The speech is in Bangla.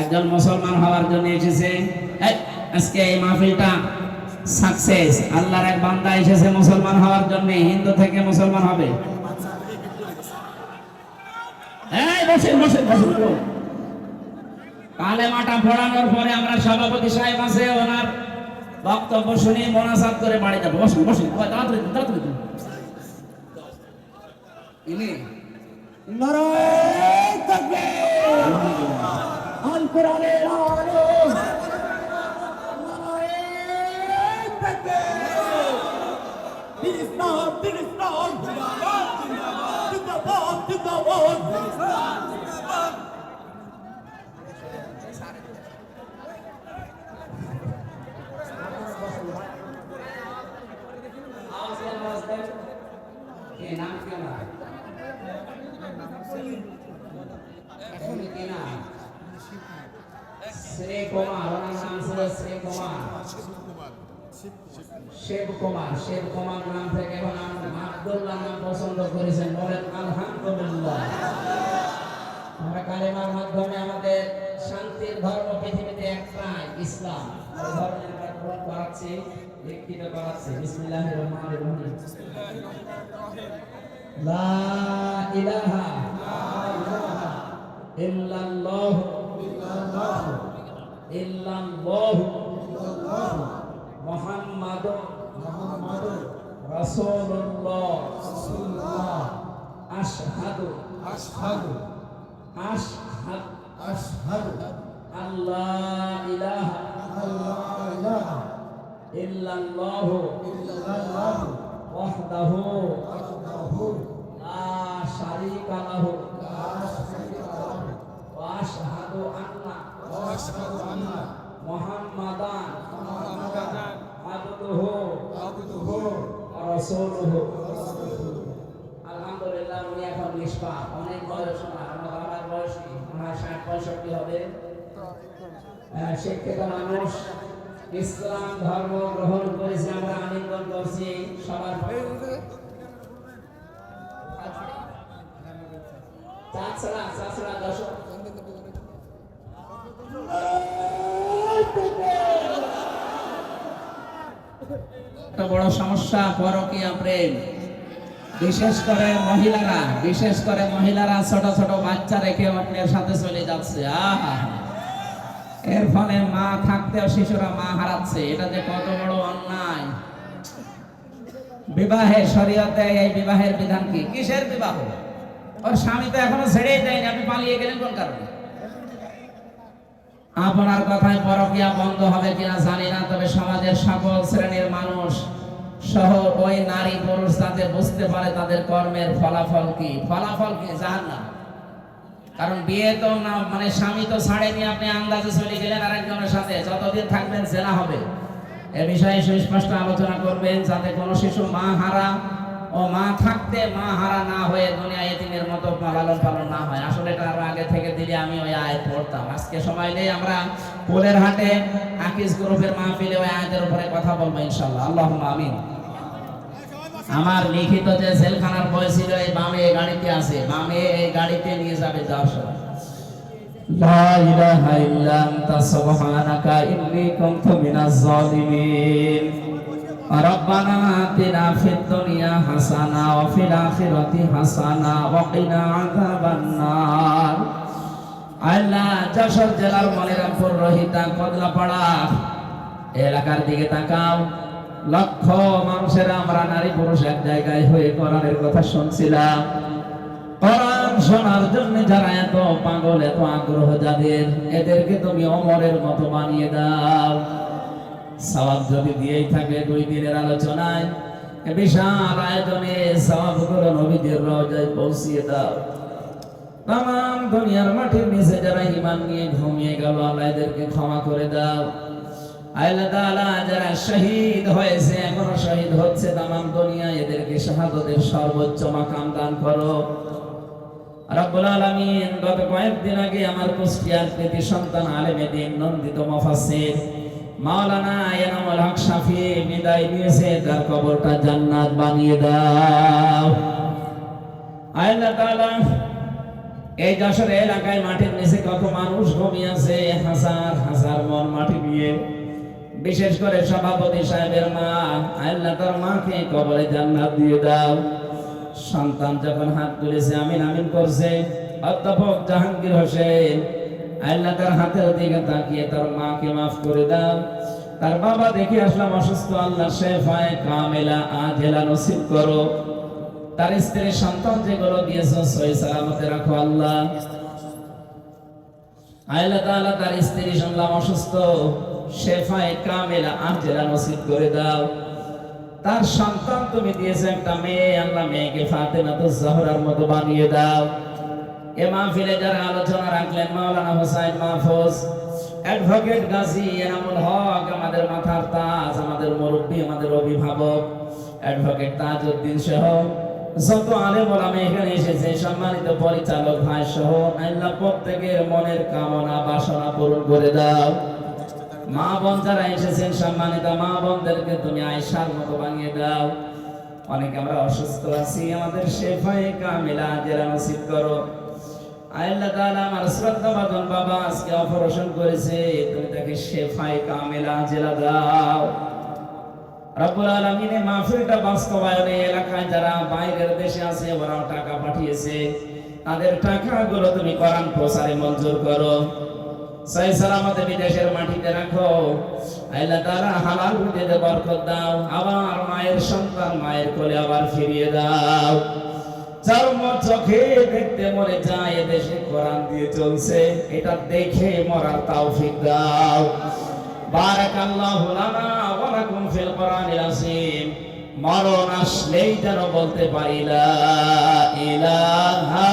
একজন মুসলমান হওয়ার জন্য এসেছে। আজকে এই মাহফিলটা সাকসেস আল্লাহর এক বান্দা এসেছে মুসলমান হওয়ার জন্য, হিন্দু থেকে মুসলমান হবে। কালেমাটা পরে আমরা সভাপতি সাহেব আছে, ওনার বক্তব্য শুনে করে বসুন বসুন। তাড়াতাড়ি তাড়াতাড়ি। তাকবীর আল। কোরআনের আলো ইসলাম ইসলাম জিন্দাবাদ জিন্দাবাদ কে নাম কি ওনার? কি নাম? শ্রী কুমার ওনার নাম ছিল শ্রী কুমার শিব কুমার শিব কুমার নাম থেকে এখন আব্দুল্লাহ নাম পছন্দ করেছেন বলেন আলহামদুলিল্লাহ আমরা কালেমার মাধ্যমে আমাদের শান্তির ধর্ম পৃথিবীতে একটাই ইসলাম ওই ধর্মে আমরা গ্রহণ করাচ্ছি দীক্ষিত করাচ্ছি বিসমিল্লাহির রহমানির রহিম লা ইলাহা ইল্লাল্লাহ ইল্লাল্লাহ মুহাম্মাদুর রাসূলুল্লাহ আশহাদু আশহাদু আশহাদু আশহাদু আল্লাহ ইলাহা আল্লা ইলাহা ইল্লাল্লাহ ইল্লাল্লাহ ওয়াহদাহু ওয়াহদাহু লা শারীকা ওয়া আশহাদু আন্না মুহাম্মাদান মুহাম্মাদান আবদুহু আবদুহু ওয়া রাসূলুহু। আলহামদুলিল্লাহ, উনি এখন নিষ্পাপ। অনেক বয়স, আমার বয়স ওনার ষাট পঁয়ষট্টি হবে। শিক্ষিত মানুষ। ইসলাম ধর্ম গ্রহণ করেছে, আমরা আলিঙ্গন করছি, সবার দশক একটা বড় সমস্যা, পরকীয়া প্রেম। বিশেষ করে মহিলারা, বিশেষ করে মহিলারা ছোট ছোট বাচ্চা রেখে অন্যের সাথে চলে যাচ্ছে। আহা। এর ফলে মা থাকতেও শিশুরা মা হারাচ্ছে। এটা যে কত বড় অন্যায়। বিবাহে শরীয়তে এই বিবাহের বিধান কি? কিসের বিবাহ? ওর স্বামী তো এখনও ছেড়েই দেয়নি, আপনি পালিয়ে গেলেন কোন কারণে? আপনার কথায় পরকিয়া বন্ধ হবে কিনা জানি না, তবে সমাজের সকল শ্রেণির মানুষ, সহ ওই নারী পুরুষ যাতে বুঝতে পারে তাদের কর্মের ফলাফল কি? ফলাফল কি? জান না কারণ বিয়ে তো না মানে স্বামী তো ছাড়েনি, আপনি আন্দাজে চলে গেলেন আরেকজনের সাথে। যতদিন থাকবেন জেনা হবে। এ বিষয়ে সুস্পষ্ট আলোচনা করবেন যাতে কোনো শিশু মা হারা ও মা থাকতে মা হারা না হয়ে দুনিয়া এতিমের মতো লালন পালন না হয়। আসলে এটা আগে থেকে দিলে আমি ওই আয়াত পড়তাম। আজকে সময় নেই, আমরা পোলের হাটে আকিস গ্রুপের মাহফিলে ওই আয়াতের উপরে কথা বলব ইনশাল্লাহ আল্লাহ আমিন। আমার লিখিত যে জেলখানার বই ছিল এই বামে এই গাড়িতে আছে বামে এই গাড়িতে নিয়ে যাবে যাওয়ার সময় لا إله إلا أنت سبحانك إني كنت من الظالمين ربنا آتنا في الدنيا حسنة وفي الآخرة حسنة وقنا عذاب النار আল্লাহ যশোর জেলার মনিরামপুর রহিতা কদলাপাড়া এলাকার দিকে তাকাও লক্ষ মানুষেরা আমরা নারী পুরুষ এক জায়গায় হয়ে কোরআনের কথা শুনছিলাম। দুই দিনের আলোচনায় পৌঁছিয়ে দাও। তাম মাটির নিচে যারা ইমান নিয়ে ঘুমিয়ে গেল, আল্লাহ এদেরকে ক্ষমা করে দাও। আল্লাহ যারা শহীদ হয়েছে, এখনও শহীদ হচ্ছে তাম দুনিয়া এদেরকে শাহাদতের সর্বোচ্চ মাকাম দান করো। কয়েকদিন আগে আমার মাওলানা বিদায় নিয়েছে, তার কবরটা জান্নাত বানিয়ে এই এলাকায় মাটির নিচে কত মানুষ ঘুমিয়ে আছে, হাজার হাজার মন মাটি দিয়ে বিশেষ করে সভাপতি সাহেবের মা আল্লাহ তার মাকে কবরে জান্নাত দিয়ে দাও। সন্তান যখন হাত তুলেছে, আমিন আমিন করছে। অধ্যাপক জাহাঙ্গীর হোসেন আল্লাহ তার হাতের দিকে তাকিয়ে তার মাকে মাফ করে দাও। তার বাবা দেখে আসলাম অসুস্থ আল্লাহ শেফায় কামেলা আজেলা নসিব করো। তার স্ত্রীর সন্তান যেগুলো দিয়েছ, সই সালামতে রাখো আল্লাহ। আল্লাহ তাআলা তার স্ত্রী শুনলাম অসুস্থ। শেফায় কামেলা আজেলা নসিব করে দাও। তার সন্তান তুমি দিয়েছ একটা মেয়ে, আল্লাহ মেয়েকে ফাতেমা তো জহরার মতো বানিয়ে দাও। এ মাহফিলে যারা আলোচনা রাখলেন, মাওলানা হোসাইন মাহফুজ, অ্যাডভোকেট গাজী এনামুল হক, আমাদের মাথার তাজ, আমাদের মুরব্বী, আমাদের অভিভাবক, অ্যাডভোকেট তাজউদ্দিন সহ যত আলেম ওলামা এখানে এসেছে, সম্মানিত পরিচালক ভাই সহ আল্লাহ প্রত্যেকের মনের কামনা, বাসনা পূরণ করে দাও। মা বোন যারা এসেছেন, সম্মানিত মা বোনদেরকে তুমি আয়সার মতো বানিয়ে দাও। অনেক আমরা অসুস্থ আছি, আমাদের শেফাই কামিলা জেলা নসিব করো। আল্লাহ তাআলা আমার শ্রদ্ধাভাজন বাবা আজকে অপারেশন করেছে, তুমি তাকে শেফাই কামিলা জেলা দাও। রব্বুল আলামিনের মাহফিলটা বাস্তবায়নে এলাকায় যারা বাইরের দেশে আছে, ওরাও টাকা পাঠিয়েছে। তাদের টাকাগুলো তুমি কোরআন প্রচারে মঞ্জুর করো। সহি সালামতে বিদেশের মাটিতে রাখো। আল্লাহ তাআলা হালাল রুটিতে বরকত দাও। আবার মায়ের সন্তান মায়ের কোলে আবার ফিরিয়ে দাও। চর্ম চোখে দেখতে মরে যায় এদেশে কোরআন দিয়ে চলছে। এটা দেখে মরার তৌফিক দাও। বারাকাল্লাহু লানা ওয়া লাকুম ফিল কোরআনিল আযীম। মরণ আসলেই যেন বলতে পারি, লা ইলাহা